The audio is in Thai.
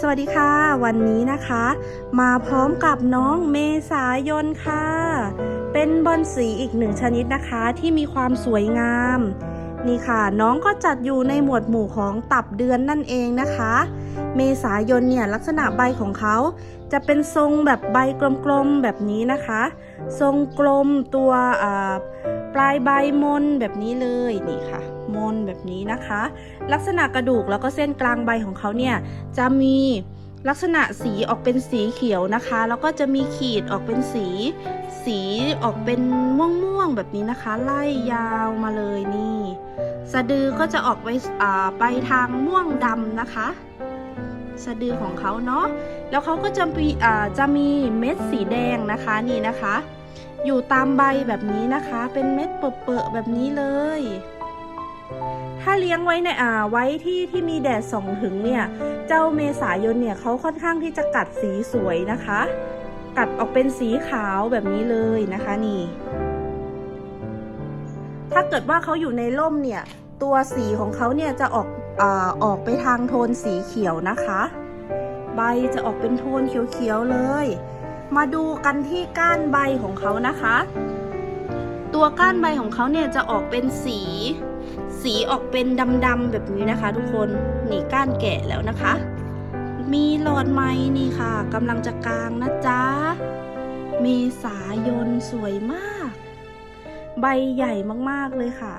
สวัสดีค่ะ วันนี้นะคะ มาพร้อมกับน้องเมษายนค่ะ เป็นบอนสีอีกหนึ่งชนิดนะคะที่มีความสวยงาม นี่ค่ะ น้องก็จัดอยู่ในหมวดหมู่ของตับเดือนนั่นเองนะคะ เมษายนเนี่ยลักษณะใบของเขาจะเป็นทรงแบบใบกลมๆแบบนี้นะคะ ทรงกลมตัวอ่า ปลายใบมนแบบนี้เลยนี่ค่ะ มนแบบนี้นะคะ ลักษณะกระดูกแล้วก็เส้นกลางใบของเขาเนี่ยจะมีลักษณะสีออกเป็นสีเขียวนะคะ แล้วก็จะมีขีดออกเป็นสี สีออกเป็นม่วงๆแบบนี้นะคะ ไล่ยาวมาเลยนี่ สะดือก็จะออกไปไปทางม่วงดำนะคะ สะดือของเขาเนาะแล้วเขาก็จะมีอ่าจะมีเม็ดสีแดงนะคะนี่นะคะ อยู่ตามใบแบบนี้นะคะ เป็นเม็ดเปอะๆแบบนี้เลย ถ้าเลี้ยงไว้ในอ่าไว้ที่ที่มีแดดส่องถึงเนี่ย เจ้าเมษายนเนี่ยเขาค่อนข้างที่จะกัดสีสวยนะคะ กัดออกเป็นสีขาวแบบนี้เลยนะคะนี่ ถ้าเกิดว่าเขาอยู่ในร่มเนี่ย ตัวสีของเขาเนี่ยจะออกอาออกไปทางโทนสีเขียวนะคะ ใบจะออกเป็นโทนเขียวๆเลย มาดูกันที่ก้านใบของเขานะคะ ตัวก้านใบของเขาเนี่ยจะออกเป็นสี สีออกเป็นดำๆแบบนี้นะคะ ทุกคนนี่ก้านแก่แล้วนะคะ มีหลอดไม้นี่ค่ะกำลังจะกลางนะจ๊ะ เมษายนสวยมาก ใบใหญ่มากๆเลยค่ะ